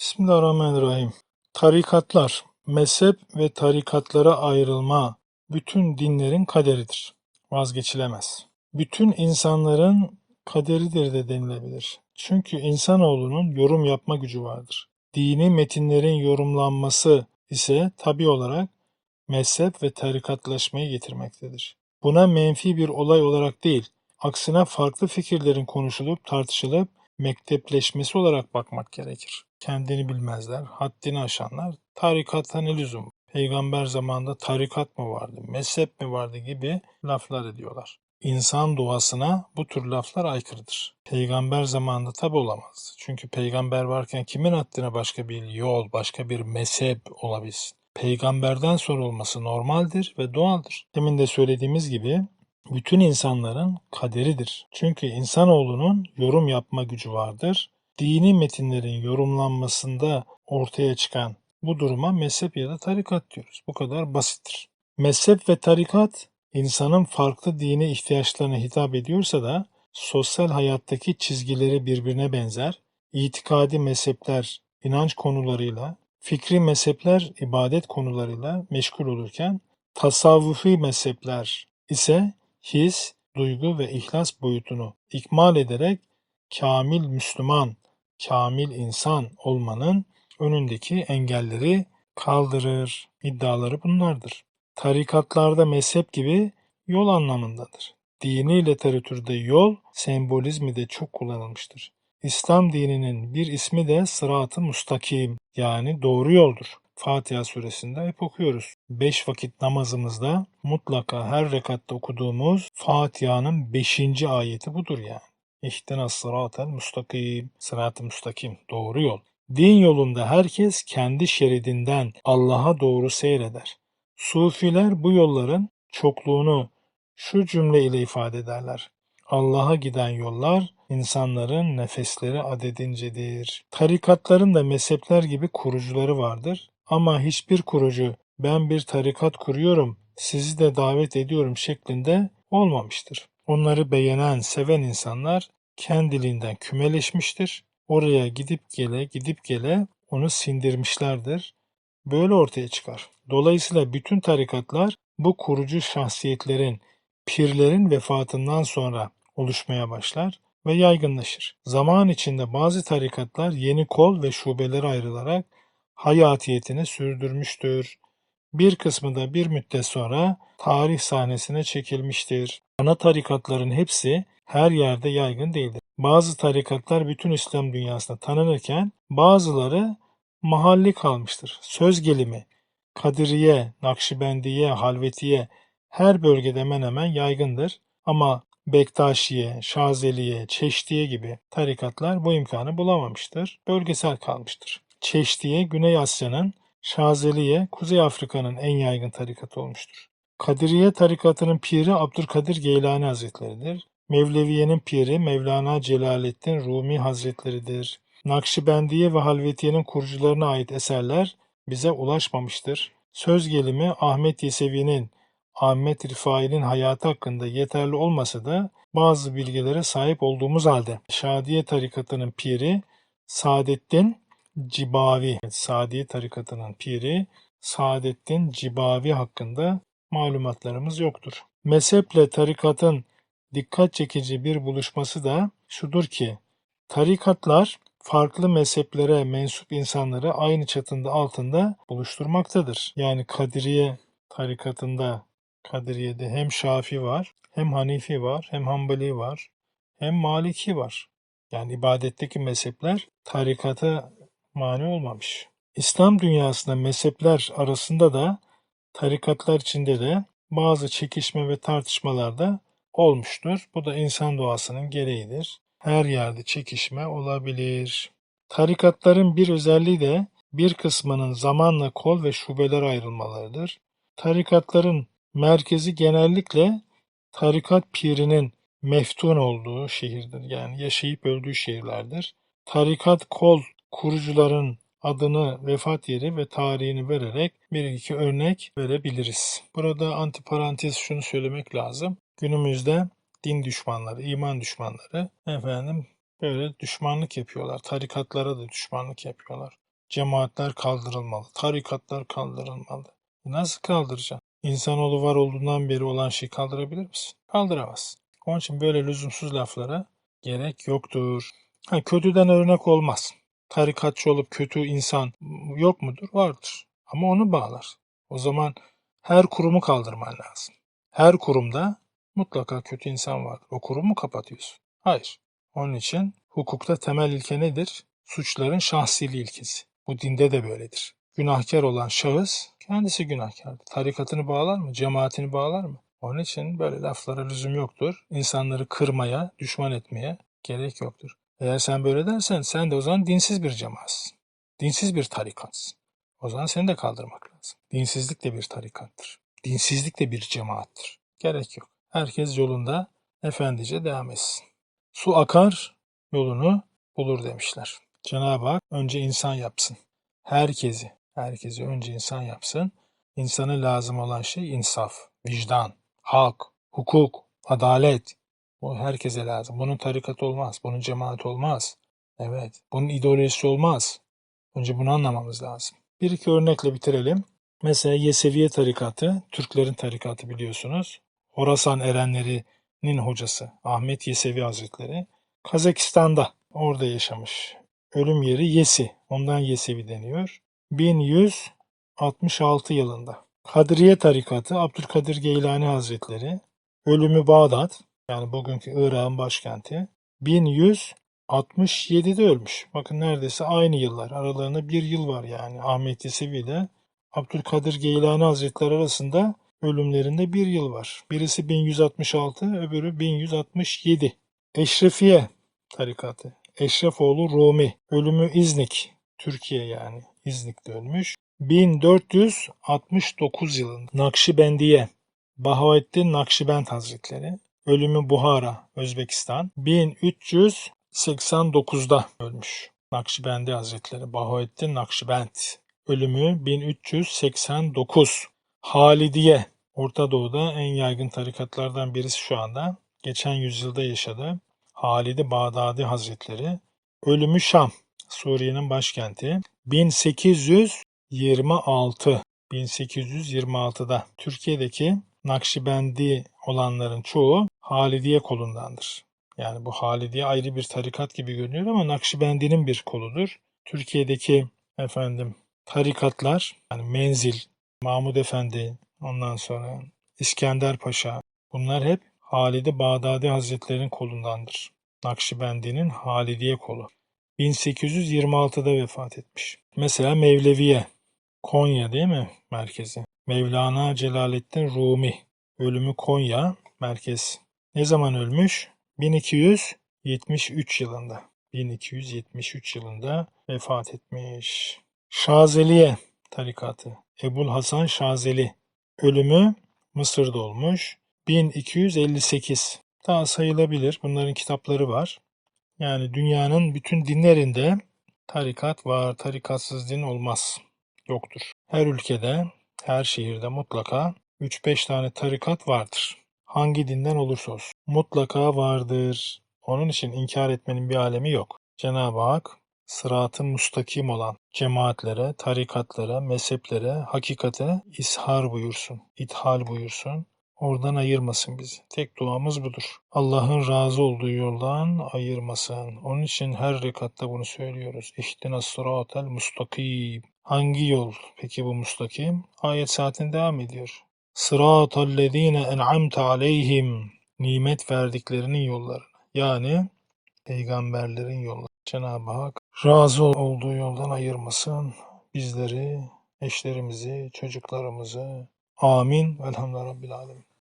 Bismillahirrahmanirrahim. Tarikatlar, mezhep ve tarikatlara ayrılma bütün dinlerin kaderidir. Vazgeçilemez. Bütün insanların kaderidir de denilebilir. Çünkü insanoğlunun yorum yapma gücü vardır. Dini metinlerin yorumlanması ise tabi olarak mezhep ve tarikatlaşmayı getirmektedir. Buna menfi bir olay olarak değil, aksine farklı fikirlerin konuşulup tartışılıp mektepleşmesi olarak bakmak gerekir. Kendini bilmezler, haddini aşanlar tarikata ne lüzum? Peygamber zamanında tarikat mı vardı, mezhep mi vardı gibi laflar ediyorlar. İnsan doğasına bu tür laflar aykırıdır. Peygamber zamanında tabi olamaz. Çünkü peygamber varken kimin haddine başka bir yol, başka bir mezhep olabilsin? Peygamberden sonra olması normaldir ve doğaldır. Demin de söylediğimiz gibi bütün insanların kaderidir. Çünkü insanoğlunun yorum yapma gücü vardır. Dini metinlerin yorumlanmasında ortaya çıkan bu duruma mezhep ya da tarikat diyoruz. Bu kadar basittir. Mezhep ve tarikat insanın farklı dini ihtiyaçlarına hitap ediyorsa da sosyal hayattaki çizgileri birbirine benzer, itikadi mezhepler inanç konularıyla, fikri mezhepler ibadet konularıyla meşgul olurken, tasavvufi mezhepler ise his, duygu ve ihlas boyutunu ikmal ederek kamil Müslüman, kamil insan olmanın önündeki engelleri kaldırır. İddiaları bunlardır. Tarikatlarda mezhep gibi yol anlamındadır. Dini literatürde yol sembolizmi de çok kullanılmıştır. İslam dininin bir ismi de sırat-ı mustakim yani doğru yoldur. Fatiha suresinde hep okuyoruz. Beş vakit namazımızda mutlaka her rekatta okuduğumuz Fatiha'nın beşinci ayeti budur yani. İhdina sıratel mustakim, sırat-ı doğru yol. Din yolunda herkes kendi şeridinden Allah'a doğru seyreder. Sufiler bu yolların çokluğunu şu cümle ile ifade ederler. Allah'a giden yollar insanların nefesleri adedincedir. Tarikatların da mezhepler gibi kurucuları vardır. Ama hiçbir kurucu ben bir tarikat kuruyorum, sizi de davet ediyorum şeklinde olmamıştır. Onları beğenen, seven insanlar kendiliğinden kümeleşmiştir. Oraya gidip gele, gidip gele onu sindirmişlerdir. Böyle ortaya çıkar. Dolayısıyla bütün tarikatlar bu kurucu şahsiyetlerin, pirlerin vefatından sonra oluşmaya başlar ve yaygınlaşır. Zaman içinde bazı tarikatlar yeni kol ve şubelere ayrılarak hayatiyetini sürdürmüştür. Bir kısmı da bir müddet sonra tarih sahnesine çekilmiştir. Ana tarikatların hepsi her yerde yaygın değildir. Bazı tarikatlar bütün İslam dünyasında tanınırken bazıları mahalli kalmıştır. Söz gelimi, Kadiriye, Nakşibendiye, Halvetiye her bölgede hemen hemen yaygındır. Ama Bektaşiye, Şazeliye, Çeşdiye gibi tarikatlar bu imkanı bulamamıştır. Bölgesel kalmıştır. Çeşdiye, Güney Asya'nın, Şazeliye, Kuzey Afrika'nın en yaygın tarikatı olmuştur. Kadiriye tarikatının piri Abdülkadir Geylani Hazretleridir. Mevleviye'nin piri Mevlana Celaleddin Rumi Hazretleridir. Nakşibendiye ve Halvetiye'nin kurucularına ait eserler bize ulaşmamıştır. Söz gelimi Ahmet Yesevi'nin, Ahmet Rifai'nin hayatı hakkında yeterli olmasa da bazı bilgilere sahip olduğumuz halde Şadiye tarikatının piri Saadettin Cibavi, Sadiye tarikatının piri Saadettin Cibavi hakkında malumatlarımız yoktur. Mezheple tarikatın dikkat çekici bir buluşması da şudur ki, tarikatlar farklı mezheplere mensup insanları aynı çatında altında buluşturmaktadır. Yani Kadiriye tarikatında, Kadiriye'de hem Şafi var, hem Hanifi var, hem Hanbali var, hem Maliki var. Yani ibadetteki mezhepler tarikata mani olmamış. İslam dünyasında mezhepler arasında da tarikatlar içinde de bazı çekişme ve tartışmalar da olmuştur. Bu da insan doğasının gereğidir. Her yerde çekişme olabilir. Tarikatların bir özelliği de bir kısmının zamanla kol ve şubeler ayrılmalarıdır. Tarikatların merkezi genellikle tarikat pirinin meftun olduğu şehirdir. Yani yaşayıp öldüğü şehirlerdir. Tarikat kol kurucuların adını, vefat yeri ve tarihini vererek bir iki örnek verebiliriz. Burada antiparantez şunu söylemek lazım. Günümüzde din düşmanları, iman düşmanları efendim böyle düşmanlık yapıyorlar. Tarikatlara da düşmanlık yapıyorlar. cemaatler kaldırılmalı, tarikatlar kaldırılmalı. Nasıl kaldıracaksın? İnsanoğlu var olduğundan beri olan şeyi kaldırabilir misin? Kaldıramaz. Onun için böyle lüzumsuz laflara gerek yoktur. Ha, kötüden örnek olmaz. Tarikatçı olup kötü insan yok mudur? Vardır. Ama onu bağlar. O zaman her kurumu kaldırman lazım. Her kurumda mutlaka kötü insan vardır. O kurumu kapatıyorsun. Hayır. Onun için hukukta temel ilke nedir? Suçların şahsiliği ilkesi. Bu dinde de böyledir. Günahkar olan şahıs kendisi günahkardır. Tarikatını bağlar mı? Cemaatini bağlar mı? Onun için böyle laflara lüzum yoktur. İnsanları kırmaya, düşman etmeye gerek yoktur. Eğer sen böyle dersen sen de o zaman dinsiz bir cemaatsın. Dinsiz bir tarikatsın. O zaman seni de kaldırmak lazım. Dinsizlik de bir tarikattır. Dinsizlik de bir cemaattir. Gerek yok. Herkes yolunda efendice devam etsin. Su akar, yolunu bulur demişler. Cenab-ı Hak önce insan yapsın. Herkesi, herkesi önce insan yapsın. İnsana lazım olan şey insaf, vicdan, hak, hukuk, adalet. Bu herkese lazım. Bunun tarikat olmaz, bunun cemaat olmaz. Evet, bunun ideolojisi olmaz. Önce bunu anlamamız lazım. Bir iki örnekle bitirelim. Mesela Yeseviye tarikatı, Türklerin tarikatı biliyorsunuz. Horasan erenlerinin hocası Ahmet Yesevi Hazretleri. Kazakistan'da orada yaşamış. Ölüm yeri Yesi. Ondan Yesevi deniyor. 1166 yılında. Kadriye tarikatı Abdülkadir Geylani Hazretleri. Ölümü Bağdat. Yani bugünkü Irak'ın başkenti. 1167'de ölmüş. Bakın neredeyse aynı yıllar. Aralarında bir yıl var yani Ahmet Yesevi ile Abdülkadir Geylani Hazretleri arasında ölümlerinde bir yıl var. Birisi 1166, öbürü 1167. Eşrefiye tarikatı. Eşrefoğlu Rumi. Ölümü İznik. Türkiye yani. İznik'te ölmüş. 1469 yılında. Nakşibendiye. Bahaettin Nakşibend Hazretleri. Ölümü Buhara, Özbekistan. 1389'da ölmüş. Nakşibendi Hazretleri. Bahaettin Nakşibend. Ölümü 1389. Halidiye. Orta Doğu'da en yaygın tarikatlardan birisi şu anda. Geçen yüzyılda yaşadı. Halid-i Bağdadi Hazretleri. Ölümü Şam. Suriye'nin başkenti. 1826. 1826'da Türkiye'deki Nakşibendi olanların çoğu Halidiye kolundandır. Yani bu Halidiye ayrı bir tarikat gibi görünüyor ama Nakşibendi'nin bir koludur. Türkiye'deki efendim tarikatlar yani Menzil, Mahmud Efendi, ondan sonra İskender Paşa bunlar hep Halid-i Bağdadi Hazretleri'nin kolundandır. Nakşibendi'nin Halidiye kolu. 1826'da vefat etmiş. Mesela Mevleviye, Konya değil mi merkezi? Mevlana Celaleddin Rumi, ölümü Konya, merkez. Ne zaman ölmüş? 1273 yılında. 1273 yılında vefat etmiş. Şazeliye tarikatı. Ebul Hasan Şazeli. Ölümü Mısır'da olmuş. 1258. Daha sayılabilir. Bunların kitapları var. Yani dünyanın bütün dinlerinde tarikat var. Tarikatsız din olmaz. Yoktur. Her ülkede, her şehirde mutlaka 3-5 tane tarikat vardır. Hangi dinden olursa olsun. Mutlaka vardır. Onun için inkar etmenin bir alemi yok. Cenab-ı Hak sıratı mustakim olan cemaatlere, tarikatlara, mezheplere, hakikate ishar buyursun, ithal buyursun. Oradan ayırmasın bizi. Tek duamız budur. Allah'ın razı olduğu yoldan ayırmasın. Onun için her rekatta bunu söylüyoruz. İhtina sıratel mustakim. Hangi yol peki bu mustakim? Ayet saatin devam ediyor. Sıratallezine en'amte aleyhim. Nimet verdiklerinin yolları. Yani peygamberlerin yolları. Cenab-ı Hak razı olduğu yoldan ayırmasın. Bizleri, eşlerimizi, çocuklarımızı. Amin. Velhamdülillah Rabbil Alemin.